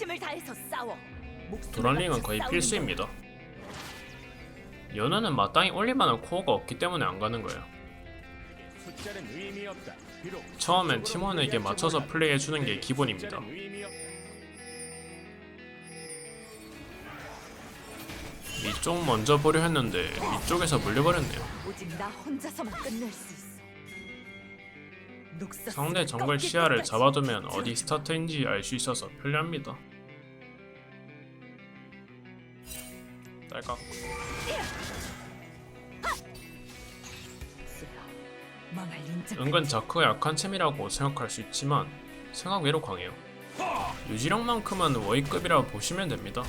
진심을 다해서 싸워. 도란링은 거의 필수입니다. 연어는 마땅히 올릴만한 코어가 없기 때문에 안 가는 거예요. 처음엔 팀원에게 맞춰서 플레이해주는 게 기본입니다. 위쪽 먼저 보려 했는데 위쪽에서 물려버렸네요. 상대 정글 시야를 잡아두면 어디 스타트인지 알 수 있어서 편리합니다. 은근 자크가 약한 챔이라고 생각할 수 있지만 생각 외로 강해요. 유지력만큼은 워이급이라 보시면 됩니다.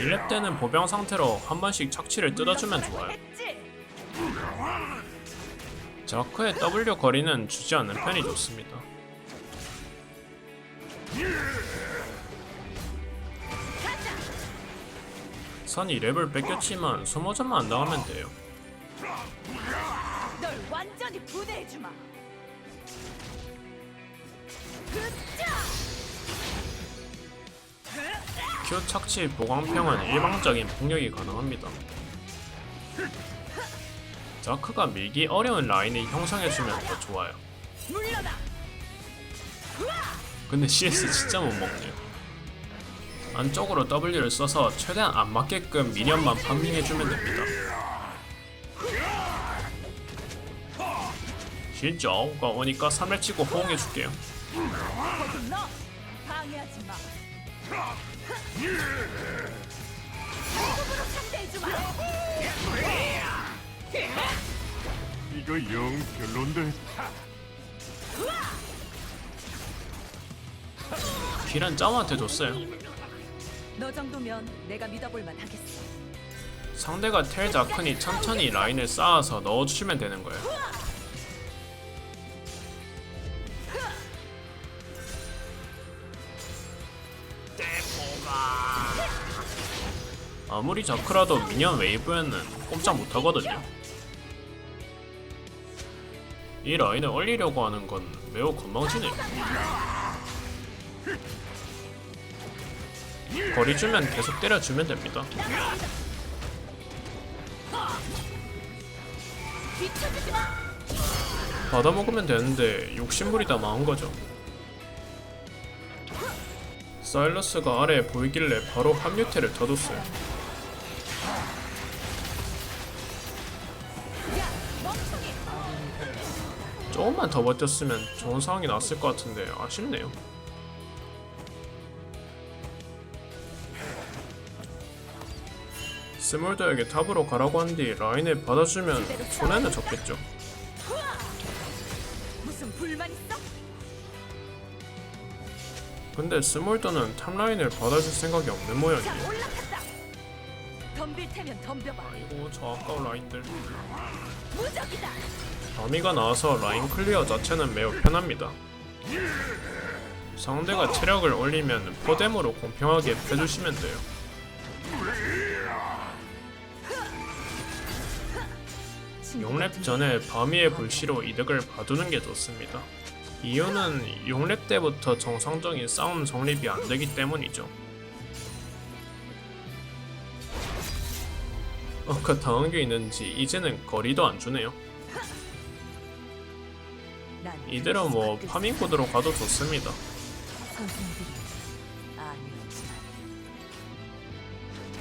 일렙 때는 보병 상태로 한 번씩 착취를 뜯어주면 좋아요. 자크의 W 거리는 주지 않는 편이 좋습니다. 선이 랩을 뺏겼지만 소모전만 안 당하면 돼요. 널 완전히 분해해 주마. 그자. Q 착취 보강평은 일방적인 폭력이 가능합니다. 자크가 밀기 어려운 라인을 형성해주면 더 좋아요. 근데 CS 진짜 못 먹네요. 안쪽으로 W를 써서 최대한 안 맞게끔 미니언만 파밍해주면 됩니다. 진짜 가 오니까 3회 치고 호응해줄게요. 이거 영 별론데. 킬은 짜오한테 줬어요. 너 정도면 내가 믿어볼 만하겠어. 상대가 텔 자크니 천천히 라인을 쌓아서 넣어주시면 되는 거예요. 아무리 자크라도 미니언 웨이브에는 꼼짝 못하거든요. 이 라인을 올리려고 하는 건 매우 건방지네요. 거리 주면 계속 때려주면 됩니다. 받아먹으면 되는데 욕심부리다 망한 거죠. 사일러스가 아래에 보이길래 바로 합류태를 멍청이. 조금만 더 버텼으면 좋은 상황이 났을 것 같은데 아쉽네요. 스몰더에게 탑으로 가라고 한 뒤 라인을 받아주면 손해는 적겠죠. 근데 스몰더는 탑라인을 받아줄 생각이 없는 자, 모양이에요. 아이고 저 아까운 라인들. 범위가 나와서 라인 클리어 자체는 매우 편합니다. 상대가 체력을 올리면 포뎀으로 공평하게 빼주시면 돼요. 용랩 전에 범위의 불씨로 이득을 봐두는 게 좋습니다. 이유는 용랩 때부터 정상적인 싸움 성립이 안 되기 때문이죠. 아까 당한 게 있는지 이제는 거리도 안 주네요. 난 이대로 뭐 파밍 코드로 가도 좋습니다.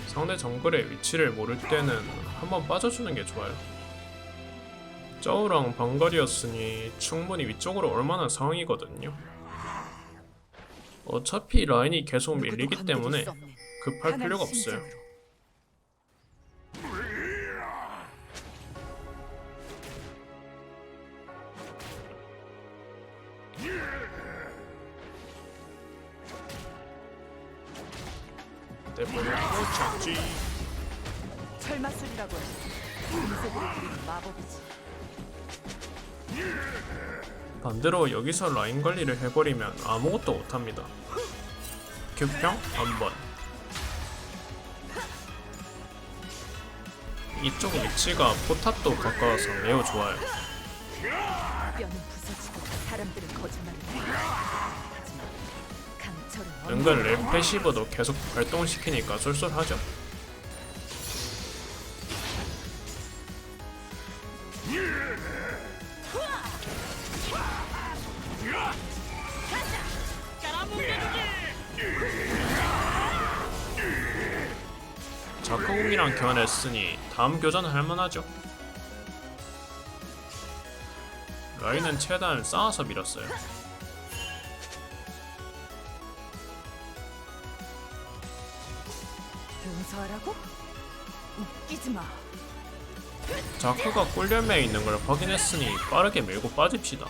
상대 정글의 위치를 모를 때는 한번 빠져주는 게 좋아요. 짜오랑 방갈이었으니 충분히 위쪽으로 얼마나 상황이거든요. 어차피 라인이 계속 밀리기 때문에 급할 필요가 없어요. 몸을 잡지. 철마술이라고 해. 마법이지. 반대로 여기서 라인 관리를 해버리면 아무것도 못합니다. 규평 한번. 이쪽 위치가 포탑도 가까워서 매우 좋아요. 은근 랩 패시브도 계속 발동시키니까 쏠쏠하죠. 자크공이랑 교환했으니 다음 교전은 할만하죠. 라인은 최대한 쌓아서 밀었어요. 용서하라고? 웃기지 마. 자크가 꿀열매에 있는 걸 확인했으니 빠르게 밀고 빠집시다.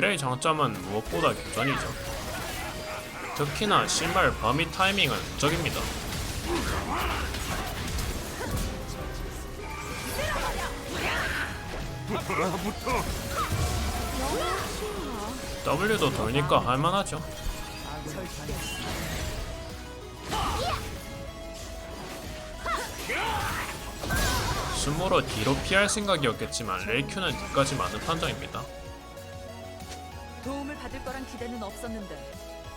렐의 장점은 무엇보다 교전이죠. 특히나 신발 범위 타이밍은 무적입니다. 붙어. W도 돌니까 할만하죠. 스모로 뒤로 피할 생각이었겠지만 레이큐는 뒤까지 많은 판정입니다. 도움을 받을 거란 기대는 없었는데.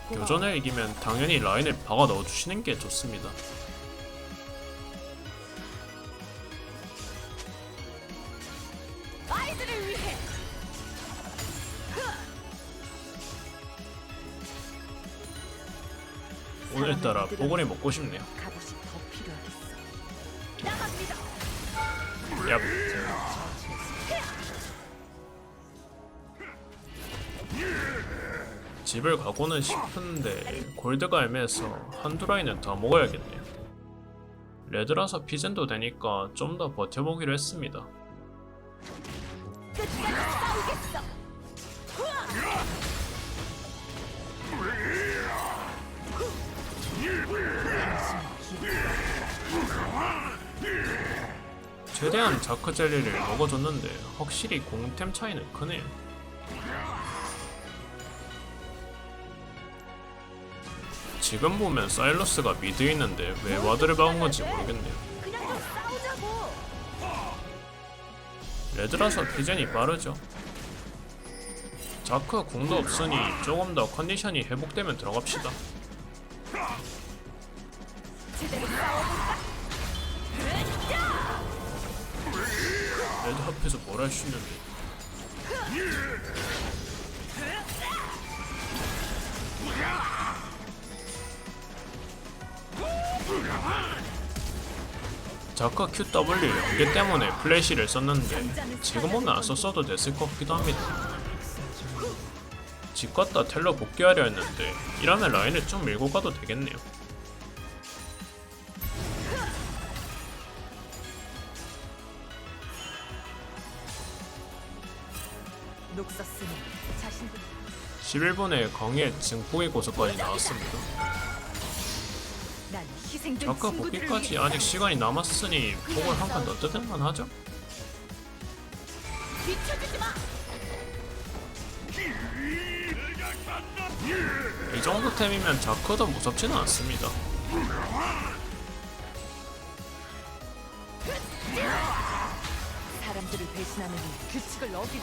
고마워. 교전을 이기면 당연히 라인을 박아 넣어주시는 게 좋습니다. 아이들을 위해. 오늘따라 보글이 먹고 싶네요. 갑옷이 더 필요하겠어. 나갑니다. 얍. 집을 가고는 싶은데 골드가 애매해서 한두 라인은 더 먹어야겠네요. 레드라서 피젠도 되니까 좀 더 버텨보기로 했습니다. 최대한 자크 젤리를 먹어줬는데 확실히 공템 차이는 크네요. 지금 보면 사일러스가 미드에 있는데 왜 와드를 박은 건지 모르겠네요. 레드라서 피젠이 빠르죠. 자크 궁도 없으니 조금 더 컨디션이 회복되면 들어갑시다. 레드 앞에서 뭘 할 수 있는데. 자크 QW 연계 때문에 플래시를 썼는데 지금 오면 안 썼어도 됐을 것 같기도 합니다. 집 갔다 텔러 복귀하려 했는데 이러면 라인을 좀 밀고 가도 되겠네요. 녹서스는 자신들 11분에 광해 증폭의 고속까지 나왔습니다. 친구들을 복귀까지 아직 시간이 남았으니 폭을 한 판 더 뜯을만 하죠? 이 정도 템이면 자크도 무섭지는 않습니다.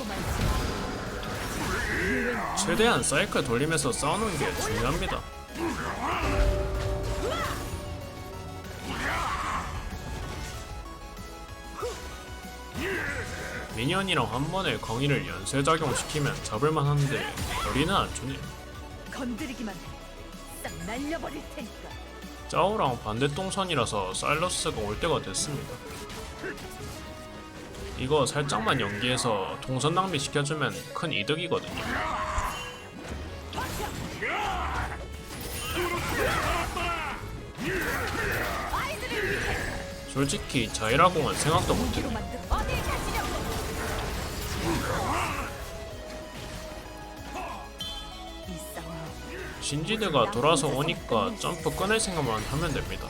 말지. 최대한 사이클 돌리면서 싸우는 게 중요합니다. 미니언이랑 한 번에 광희를 연쇄작용시키면 잡을만 한데 거리는 안 주네요. 건드리기만 해. 싹 날려버릴 테니까. 짜오랑 반대 동선이라서 사일러스가 올 때가 됐습니다. 이거 살짝만 연기해서 동선 낭비 시켜주면 큰 이득이거든요. 솔직히 자이라공은 생각도 못해요. 신지드가 돌아서 오니까 점프 끊을 생각만 하면 됩니다.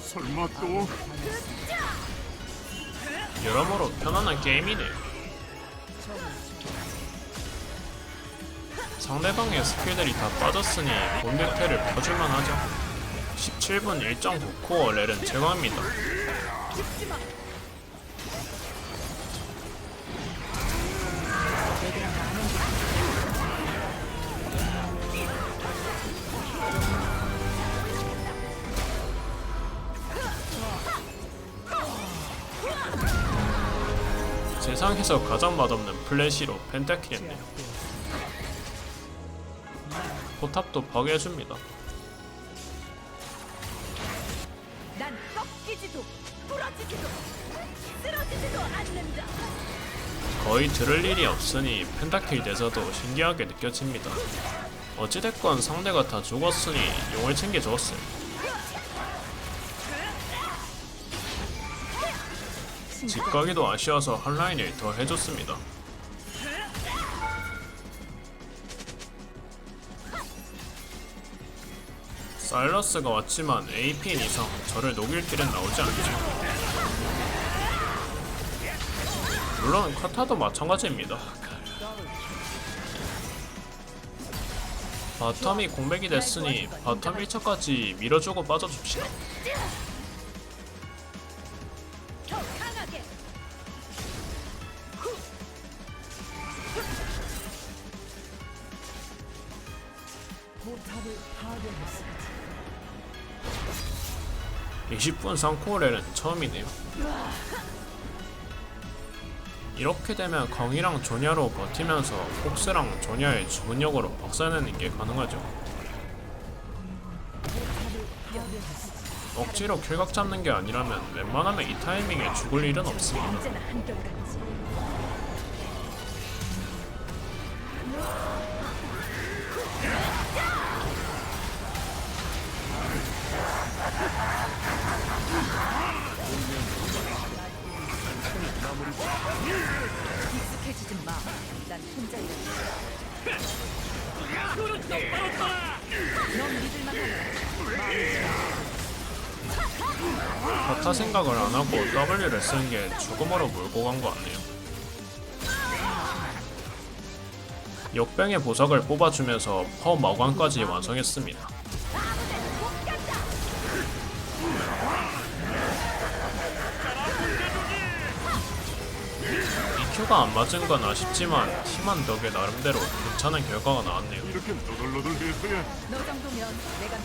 설마 또 여러모로 편안한 게임이네요. 상대방의 스킬들이 다 빠졌으니 본덱태를 펴줄만 하죠. 17분 1.9코어 렐은 제거합니다. 세상에서 가장 맛없는 플래시로 펜타킬 했네요. 포탑도 파괴해줍니다. 난 꺾이지도 부러지지도 쓰러지지도 않는다. 거의 들을 일이 없으니 펜타킬 대사도 신기하게 느껴집니다. 어찌됐건 상대가 다 죽었으니 용을 챙겨줬어요. 집가기도 아쉬워서 한 라인을 더 해줬습니다. 사일러스가 왔지만 AP인 이상 저를 녹일 길은 나오지 않죠. 물론 카타도 마찬가지입니다. 바텀이 공백이 됐으니 바텀 1차까지 밀어주고 빠져줍시다. 20분 상코레는 처음이네요. 이렇게 되면 강이랑 조냐로 버티면서 폭스랑 조냐의 주문력으로 박살내는 게 가능하죠. 억지로 킬각 잡는 게 아니라면 웬만하면 이 타이밍에 죽을 일은 없습니다. 버타 생각을 안 하고 W를 쓰는 게 죽음으로 몰고 간거 같네요. 역병의 보석을 뽑아주면서 퍼 마관까지 완성했습니다. EQ가 안 맞은 건 아쉽지만 팀한 덕에 나름대로 괜찮은 결과가 나왔네요. 이렇게 너덜너덜 해서야 너 정도면 내가.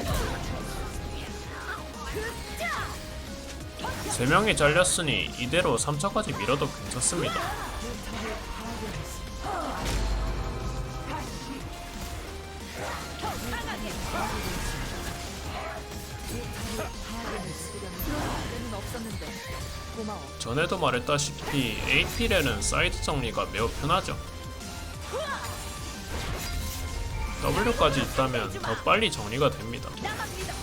세 명이 잘렸으니 이대로 3차까지 밀어도 괜찮습니다. 때는 없었는데 고마워. 전에도 말했다시피 AP렐은 사이드 정리가 매우 편하죠. W까지 있다면 더 빨리 정리가 됩니다. 믿어.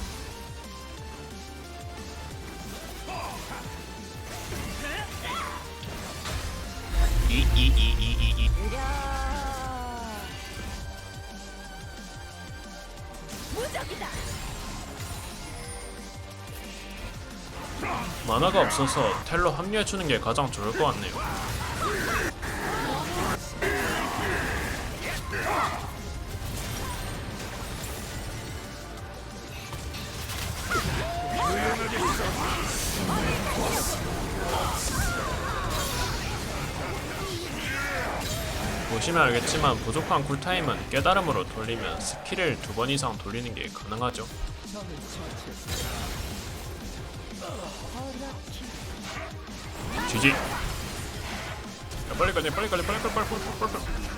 이이 이 이 이이 으랴. 무적이다. 만화가 없어서 텔로 합류해주는 게 가장 좋을 것 같네요. 보시면 알겠지만 부족한 쿨타임은 깨달음으로 돌리면 스킬을 두 번 이상 돌리는 게 가능하죠. 야, 빨리 가자, 빨리 가자, 빨리 빨리 빨리 빨리 빨리 빨리.